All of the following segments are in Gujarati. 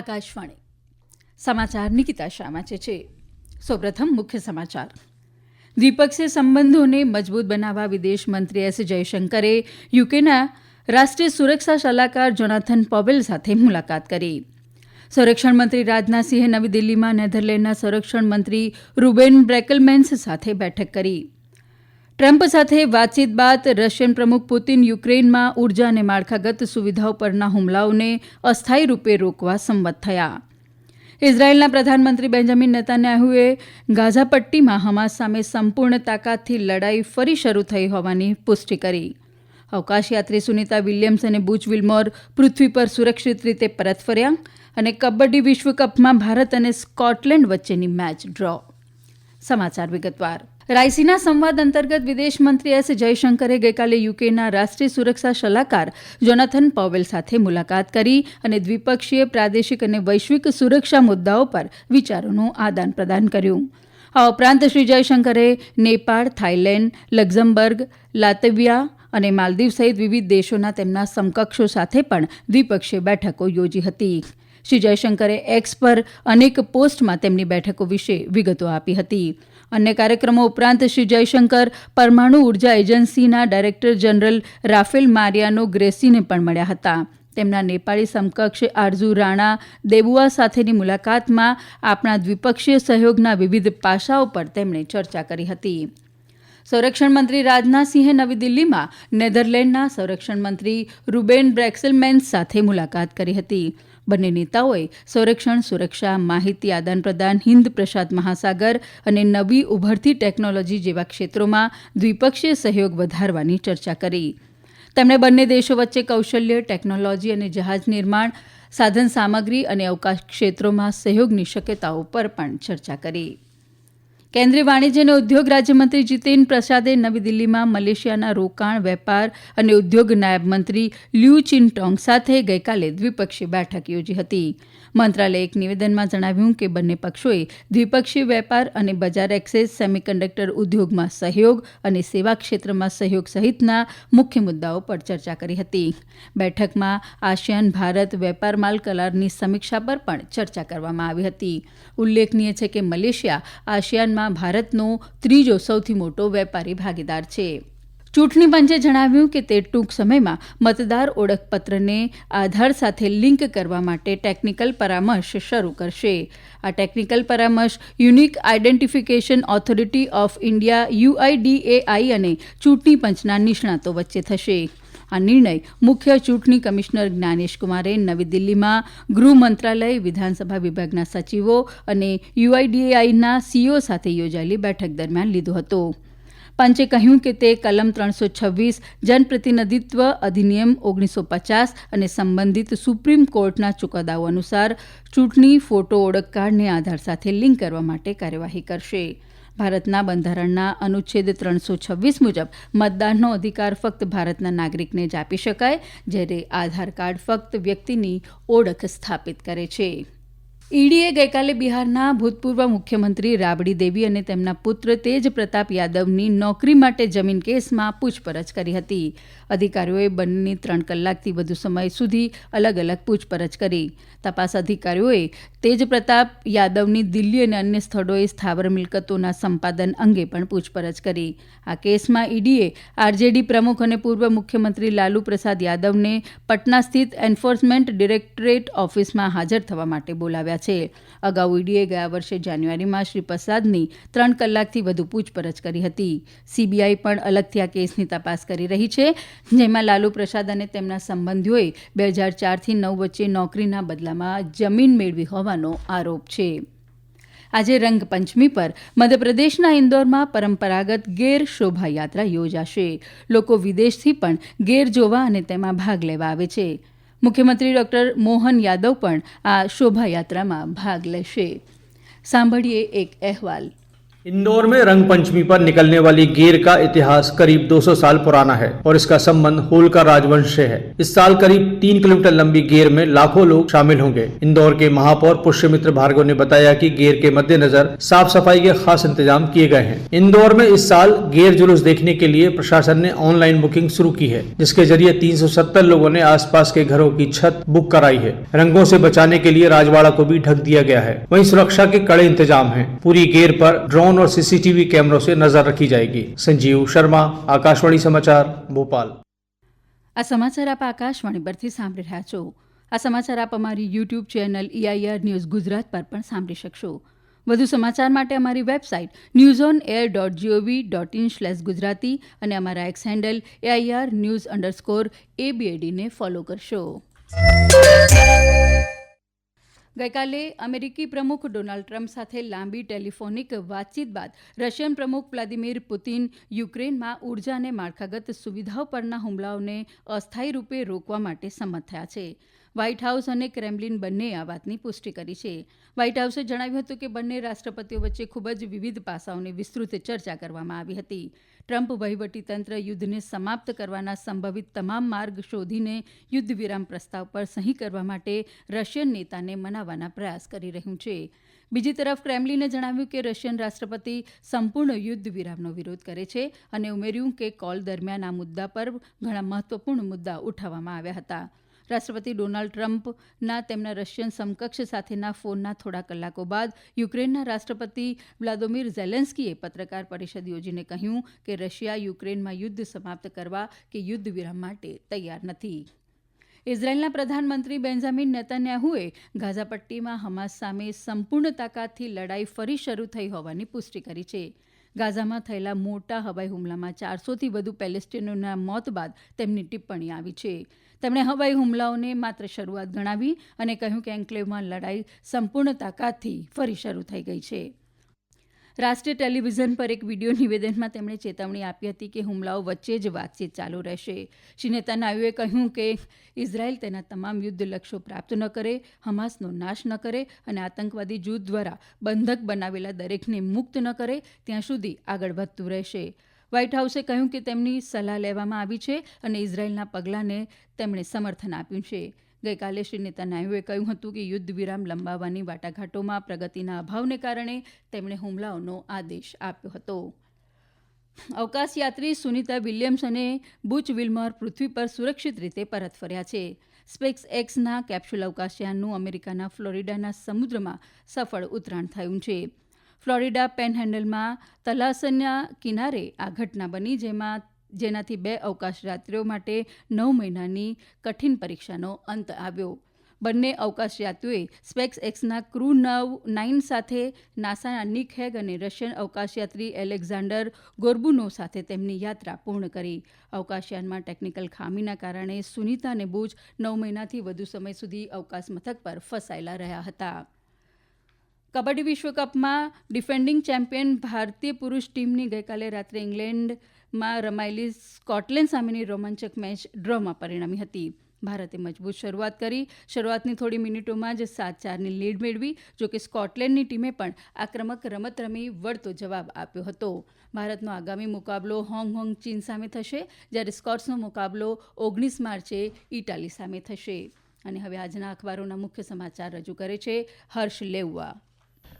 આકાશવાણી. સમાચાર નિકિતા શાહ વાંચે છે. સૌપ્રથમ મુખ્ય સમાચાર. દ્વિપક્ષીય સંબંધોને મજબૂત બનાવવા વિદેશ મંત્રી એસ જયશંકરે યુકેના રાષ્ટ્રીય સુરક્ષા સલાહકાર જોનાથન પોવેલ સાથે મુલાકાત કરી. સંરક્ષણ મંત્રી રાજનાથસિંહે નવી દિલ્હીમાં નેધરલેન્ડના સંરક્ષણ મંત્રી રૂબેન બ્રેકલમેન્સ સાથે બેઠક કરી. ટ્રમ્પ સાથે વાતચીત બાદ રશિયન પ્રમુખ પુતિન યુક્રેનમાં ઊર્જા અને માળખાગત સુવિધાઓ પરના હુમલાઓને અસ્થાયી રૂપે રોકવા સંમત થયા. ઇઝરાયેલના પ્રધાનમંત્રી બેન્જામિન નેતાન્યાહુએ ગાઝા પટ્ટીમાં હમાસ સામે સંપૂર્ણ તાકાતથી લડાઈ ફરી શરૂ થઈ હોવાની પુષ્ટિ કરી. અવકાશયાત્રી સુનીતા વિલિયમ્સ અને બુચ વિલમોર પૃથ્વી પર સુરક્ષિત રીતે પરત ફર્યા અને કબડ્ડી વિશ્વકપમાં ભારત અને સ્કોટલેન્ડ વચ્ચેની મેચ ડ્રો. સમાચાર વિગતવાર. રાયસીના સંવાદ અંતર્ગત વિદેશ મંત્રી એસ જયશંકરે ગઈકાલે યુકેના રાષ્ટ્રીય સુરક્ષા સલાહકાર જોનાથન પોવેલ સાથે મુલાકાત કરી અને દ્વિપક્ષીય, પ્રાદેશિક અને વૈશ્વિક સુરક્ષા મુદ્દાઓ પર વિચારોનું આદાન પ્રદાન કર્યું. આ ઉપરાંત શ્રી જયશંકરે નેપાળ, થાઇલેન્ડ, લક્ઝમબર્ગ, લાતવિયા અને માલદીવ સહિત વિવિધ દેશોના તેમના સમકક્ષો સાથે પણ દ્વિપક્ષીય બેઠકો યોજી હતી. શ્રી જયશંકરે એક્સ પર અનેક પોસ્ટમાં તેમની બેઠકો વિશે વિગતો આપી હતી. અન્ય કાર્યક્રમો ઉપરાંત શ્રી જયશંકર પરમાણુ ઊર્જા એજન્સીના ડાયરેક્ટર જનરલ રાફેલ મારિયાનો ગ્રેસીને પણ મળ્યા હતા. તેમના નેપાળી સમકક્ષ આરઝુ રાણા દેબુઆ સાથેની મુલાકાતમાં આપણા દ્વિપક્ષીય સહયોગના વિવિધ પાસાઓ પર તેમણે ચર્ચા કરી હતી. સંરક્ષણ મંત્રી રાજનાથસિંહે નવી દિલ્હીમાં નેધરલેન્ડના સંરક્ષણ મંત્રી રૂબેન બ્રેક્સેલમેન્સ સાથે મુલાકાત કરી હતી. બંને નેતાઓએ સંરક્ષણ, સુરક્ષા, માહિતી, આદાન પ્રદાન, હિન્દ પ્રશાંત મહાસાગર અને નવી ઉભરતી ટેકનોલોજી જેવા ક્ષેત્રોમાં દ્વિપક્ષીય સહયોગ વધારવાની ચર્ચા કરી. તેમણે બંને દેશો વચ્ચે કૌશલ્ય, ટેકનોલોજી અને જહાજ નિર્માણ, સાધન સામગ્રી અને અવકાશ ક્ષેત્રોમાં સહયોગની શક્યતાઓ પર પણ ચર્ચા કરી. કેન્દ્રીય વાણિજ્ય અને ઉદ્યોગ રાજ્યમંત્રી જીતેન પ્રસાદે નવી દિલ્હીમાં મલેશિયાના રોકાણ, વેપાર અને ઉદ્યોગ નાયબ મંત્રી લ્યુ ચિનટોંગ સાથે ગઈકાલે દ્વિપક્ષીય બેઠક યોજી હતી. મંત્રાલયે એક નિવેદનમાં જણાવ્યું કે બંને પક્ષોએ દ્વિપક્ષીય વેપાર અને બજાર એક્સેસ, સેમિકન્ડક્ટર ઉદ્યોગમાં સહયોગ અને સેવા ક્ષેત્રમાં સહયોગ સહિતના મુખ્ય મુદ્દાઓ પર ચર્ચા કરી હતી. બેઠકમાં આસિયાન, ભારત, વેપાર માલ કરારની સમીક્ષા પર પણ ચર્ચા કરવામાં આવી હતી. ઉલ્લેખનીય છે કે મલેશિયા આસિયાનમાં ભારતનો ત્રીજો સૌથી મોટો વેપારી ભાગીદાર છે. ચૂંટણી પંચે જણાવ્યું કે તે ટૂંક સમયમાં મતદાર ઓળખપત્રને આધાર સાથે લિંક કરવા માટે ટેકનિકલ પરામર્શ શરૂ કરશે. આ ટેકનિકલ પરામર્શ unique identification authority of India UIDAI અને ચૂંટણી પંચના નિષ્ણાતો વચ્ચે થશે. આ નિર્ણય મુખ્ય ચૂંટણી કમિશનર જ્ઞાનેશ કુમારે નવી દિલ્હીમાં ગૃહ મંત્રાલય, વિધાનસભા વિભાગના સચિવો અને યુઆઈડીએઆઈના સીઓ સાથે યોજાયેલી બેઠક દરમિયાન લીધો હતો. પંચે કહ્યું કે તે કલમ ત્રણસો છવ્વીસ જનપ્રતિનિધિત્વ અધિનિયમ ઓગણીસો પચાસ અને સંબંધિત સુપ્રીમ કોર્ટના ચુકાદાઓ અનુસાર ચૂંટણી ફોટો ઓળખ કાર્ડને આધાર સાથે લિંક કરવા માટે કાર્યવાહી કરશે. ભારતના બંધારણના અનુચ્છેદ ત્રણસો છવ્વીસ મુજબ મતદાનનો અધિકાર ફક્ત ભારતના નાગરિકને જ આપી શકાય, જ્યારે આધાર કાર્ડ ફક્ત વ્યક્તિની ઓળખ સ્થાપિત કરે છે. ઈડીએ ગઈકાલે બિહારના ભૂતપૂર્વ મુખ્યમંત્રી રાબડી દેવી અને તેમના પુત્ર તેજ પ્રતાપ યાદવની નોકરી માટે જમીન કેસમાં પૂછપરછ કરી હતી. અધિકારીઓએ બંનેની ત્રણ કલાકથી વધુ સમય સુધી અલગ અલગ પૂછપરછ કરી. તપાસ અધિકારીઓએ તેજ પ્રતાપ યાદવની દિલ્હી અને અન્ય સ્થળોએ સ્થાવર મિલકતોના સંપાદન અંગે પણ પૂછપરછ કરી. આ કેસમાં ઈડીએ આરજેડી પ્રમુખ અને પૂર્વ મુખ્યમંત્રી લાલુ પ્રસાદ યાદવને પટના સ્થિત એન્ફોર્સમેન્ટ ડિરેક્ટરેટ ઓફિસમાં હાજર થવા માટે બોલાવ્યા છે. અગાઉ ઈડીએ ગયા વર્ષે જાન્યુઆરીમાં શ્રી પ્રસાદની ત્રણ કલાકથી વધુ પૂછપરછ કરી હતી. સીબીઆઈ પણ અલગથી આ કેસની તપાસ કરી રહી છે, જેમાં લાલુ પ્રસાદ અને તેમના સંબંધીઓએ બે હજાર ચારથી નવ વચ્ચે નોકરીના બદલામાં જમીન મેળવી હોવાનો આરોપ છે. આજે રંગપંચમી પર મધ્યપ્રદેશના ઇન્દોરમાં પરંપરાગત ગેર શોભાયાત્રા યોજાશે. લોકો વિદેશથી પણ ગેર જોવા અને તેમાં ભાગ લેવા આવે છે. મુખ્યમંત્રી ડોક્ટર મોહન યાદવ પણ આ શોભાયાત્રામાં ભાગ લેશે. સાંભળીએ એક અહેવાલ. इंदौर में रंग पंचमी पर निकलने वाली गेर का इतिहास करीब 200 साल पुराना है और इसका संबंध होलकर राजवंश से है। इस साल करीब तीन किलोमीटर लंबी गेर में लाखों लोग शामिल होंगे। इंदौर के महापौर पुष्यमित्र भार्गव ने बताया कि गेर के मद्देनजर साफ़ सफ़ाई के खास इंतज़ाम किए गए हैं। इंदौर में इस साल गेर जुलूस देखने के लिए प्रशासन ने ऑनलाइन बुकिंग शुरू की है, जिसके ज़रिए 370 लोगों ने आसपास के घरों की छत बुक कराई है। रंगों से बचाने के लिए राजवाड़ा को भी ढक दिया गया है। वही सुरक्षा के कड़े इंतज़ाम है। पूरी गेर पर ड्रोन और सीसीटीवी कैमरों से नजर रखी जाएगी संजीव शर्मा आकाशवाणी समाचार भोपाल આ સમાચાર આપ આકાશવાણી પરથી સાંભળી રહ્યા છો આ સમાચાર આપ અમારી YouTube channel AIR news Gujarat પર પણ સાંભળી શકશો વધુ સમાચાર માટે અમારી website news on air dot G O V dot in slash Gujarati અને અમારા X handle AIR news underscore એબીએડીને follow કરશો ગઈકાલે અમેરિકી પ્રમુખ ડોનાલ્ડ ટ્રમ્પ સાથે લાંબી ટેલિફોનિક વાતચીત બાદ રશિયન પ્રમુખ વ્લાદિમીર પુતિન યુક્રેનમાં ઊર્જા અને માળખાગત સુવિધાઓ પરના હુમલાઓને અસ્થાયી રૂપે રોકવા માટે સંમત થયા છે. વ્હાઇટ હાઉસ અને ક્રેમલિન બંનેએ આ વાતની પુષ્ટિ કરી છે. વ્હાઇટ હાઉસે જણાવ્યું હતું કે બંને રાષ્ટ્રપતિઓ વચ્ચે ખૂબ જ વિવિધ પાસાઓની વિસ્તૃત ચર્ચા કરવામાં આવી હતી. ટ્રમ્પ વહીવટીતંત્ર યુદ્ધને સમાપ્ત કરવાના સંભવિત તમામ માર્ગ શોધીને યુદ્ધ વિરામ પ્રસ્તાવ પર સહી કરવા માટે રશિયન નેતાને મનાવવાના પ્રયાસ કરી રહ્યું છે. બીજી તરફ ક્રેમલિને જણાવ્યું કે રશિયન રાષ્ટ્રપતિ સંપૂર્ણ યુદ્ધ વિરામનો વિરોધ કરે છે અને ઉમેર્યું કે કોલ દરમિયાન આ મુદ્દા પર ઘણા મહત્વપૂર્ણ મુદ્દા ઉઠાવવામાં આવ્યા હતા. રાષ્ટ્રપતિ ડોનાલ્ડ ટ્રમ્પના તેમના રશિયન સમકક્ષ સાથેના ફોનના થોડા કલાકો બાદ યુક્રેનના રાષ્ટ્રપતિ વ્લાદોમીર ઝેલેન્સ્કીએ પત્રકાર પરિષદ યોજીને કહ્યું કે રશિયા યુક્રેનમાં યુદ્ધ સમાપ્ત કરવા કે યુદ્ધ વિરામ માટે તૈયાર નથી. ઇઝરાયેલના પ્રધાનમંત્રી બેન્જામિન નેતાન્યાહુએ ગાઝા પટ્ટીમાં હમાસ સામે સંપૂર્ણ તાકાતથી લડાઈ ફરી શરૂ થઈ હોવાની પુષ્ટિ કરી છે. ગાઝામાં થયેલા મોટા હવાઈ હુમલામાં ચારસોથી વધુ પેલેસ્ટીનોના મોત બાદ તેમની ટિપ્પણી આવી છે. તેમણે હવાઈ હુમલાઓને માત્ર શરૂઆત ગણાવી અને કહ્યું કે એન્કલેવમાં લડાઈ સંપૂર્ણ તાકાતથી ફરી શરૂ થઈ ગઈ છે. રાષ્ટ્રીય ટેલિવિઝન પર એક વીડિયો નિવેદનમાં તેમણે ચેતવણી આપી હતી કે હુમલાઓ વચ્ચે જ વાતચીત ચાલુ રહેશે. શ્રી નેતાન્યાહુએ કહ્યું કે ઇઝરાયેલ તેના તમામ યુદ્ધ લક્ષ્યો પ્રાપ્ત ન કરે, હમાસનો નાશ ન કરે અને આતંકવાદી જૂથ દ્વારા બંધક બનાવેલા દરેકને મુક્ત ન કરે, ત્યાં સુધી આગળ વધતું રહેશે. વ્હાઇટ હાઉસે કહ્યું કે તેમની સલાહ લેવામાં આવી છે અને ઇઝરાયેલના પગલાંને તેમણે સમર્થન આપ્યું છે. ગઈકાલે શ્રી નેતાન્યાહુએ કહ્યું હતું કે યુદ્ધ વિરામ લંબાવવાની વાટાઘાટોમાં પ્રગતિના અભાવને કારણે તેમણે હુમલાઓનો આદેશ આપ્યો હતો. અવકાશયાત્રી સુનિતા વિલિયમ્સ અને બુચ વિલમોર પૃથ્વી પર સુરક્ષિત રીતે પરત ફર્યા છે. સ્પેક્સ એક્સના કેપ્સ્યુલ અવકાશયાનનું અમેરિકાના ફ્લોરિડાના સમુદ્રમાં સફળ ઉતરાણ થયું છે. ફ્લોરિડા પેનહેન્ડલમાં તલાસના કિનારે આ ઘટના બની, જેમાં જેનાથી બે અવકાશયાત્રીઓ માટે નવ મહિનાની કઠિન પરીક્ષાનો અંત આવ્યો. બંને અવકાશયાત્રીઓએ સ્પેક્સ એક્સના ક્રૂ નવ નાઇન સાથે નાસાના નિક હેગ અને રશિયન અવકાશયાત્રી એલેક્ઝાન્ડર ગોર્બુનો સાથે તેમની યાત્રા પૂર્ણ કરી. અવકાશયાનમાં ટેકનિકલ ખામીના કારણે સુનિતા અને બુજ નવ મહિનાથી વધુ સમય સુધી અવકાશ મથક પર ફસાયેલા રહ્યા હતા. કબડ્ડી વિશ્વકપમાં ડિફેન્ડિંગ ચેમ્પિયન ભારતીય પુરુષ ટીમની ગઈકાલે રાત્રે ઇંગ્લેન્ડમાં રમાયેલી સ્કોટલેન્ડ સામેની રોમાંચક મેચ ડ્રોમાં પરિણમી હતી. ભારતે મજબૂત શરૂઆત કરી. શરૂઆતની થોડી મિનિટોમાં જ સાત ચારની લીડ મેળવી જોકે સ્કોટલેન્ડની ટીમે પણ આક્રમક રમત રમી વળતો જવાબ આપ્યો હતો. ભારતનો આગામી મુકાબલો હોંગહોંગ ચીન સામે થશે, જ્યારે સ્કોટ્સનો મુકાબલો ઓગણીસ માર્ચે ઇટાલી સામે થશે. અને હવે આજના અખબારોના મુખ્ય સમાચાર રજૂ કરે છે હર્ષ લેઉવા.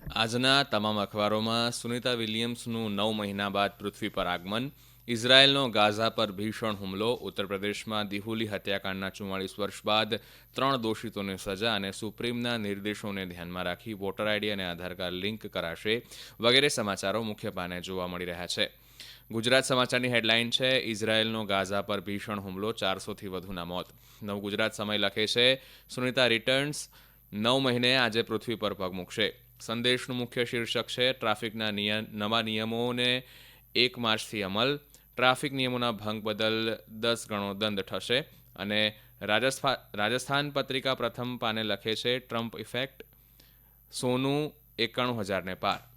આજના તમામ અખબારોમાં સુનિતા વિલિયમ્સનું નવ મહિના બાદ પૃથ્વી પર આગમન, ઇઝરાયેલનો ગાઝા પર ભીષણ હુમલો ઉત્તર પ્રદેશમાં દિહુલી હત્યાકાંડના ચુમ્માળીસ વર્ષ બાદ ત્રણ દોષિતોને સજા અને સુપ્રીમના નિર્દેશોને ધ્યાનમાં રાખી વોટર આઈડી અને આધાર કાર્ડ લિંક કરાશે વગેરે સમાચારો મુખ્ય પાને જોવા મળી રહ્યા છે. ગુજરાત સમાચારની હેડલાઇન છે, ઇઝરાયેલનો ગાઝા પર ભીષણ હુમલો ચારસોથી વધુના મોત. નવ ગુજરાત સમય લખે છે, સુનિતા રિટર્ન્સ, નવ મહિને આજે પૃથ્વી પર પગ મૂકશે. સંદેશનું મુખ્ય શીર્ષક છે, ટ્રાફિકના નિયમ નવા નિયમોને એક માર્ચથી અમલ. ટ્રાફિક નિયમોના ભંગ બદલ દસ ગણો દંડ થશે. અને રાજસ્થાન રાજસ્થાન પત્રિકા પ્રથમ પાને લખે છે, ટ્રમ્પ ઇફેક્ટ સોનું એકાણું હજારને પાર.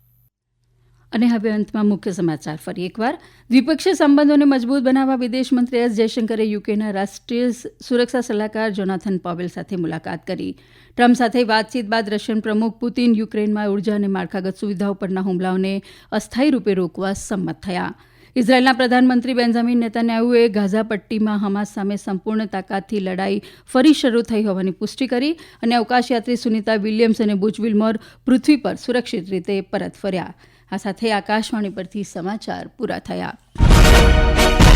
અને હવે અંતમાં મુખ્ય સમાચાર. ફરી એકવાર, દ્વિપક્ષીય સંબંધોને મજબૂત બનાવવા વિદેશમંત્રી એસ જયશંકરે યુકેના રાષ્ટ્રીય સુરક્ષા સલાહકાર જોનાથન પોવેલ સાથે મુલાકાત કરી. ટ્રમ્પ સાથે વાતચીત બાદ રશિયન પ્રમુખ પુતિન યુક્રેનમાં ઊર્જા અને માળખાગત સુવિધાઓ પરના હુમલાઓને અસ્થાયી રૂપે રોકવા સંમત થયા. ઇઝરાયેલના પ્રધાનમંત્રી બેન્જામિન નેતાન્યાહુએ ગાઝા પટ્ટીમાં હમાસ સામે સંપૂર્ણ તાકાતથી લડાઈ ફરી શરૂ થઈ હોવાની પુષ્ટિ કરી અને અવકાશયાત્રી સુનિતા વિલિયમ્સ અને બુચ વિલ્મોર પૃથ્વી પર સુરક્ષિત રીતે પરત ફર્યા. આ સાથે આકાશવાણી પરથી સમાચાર પૂરા થયા.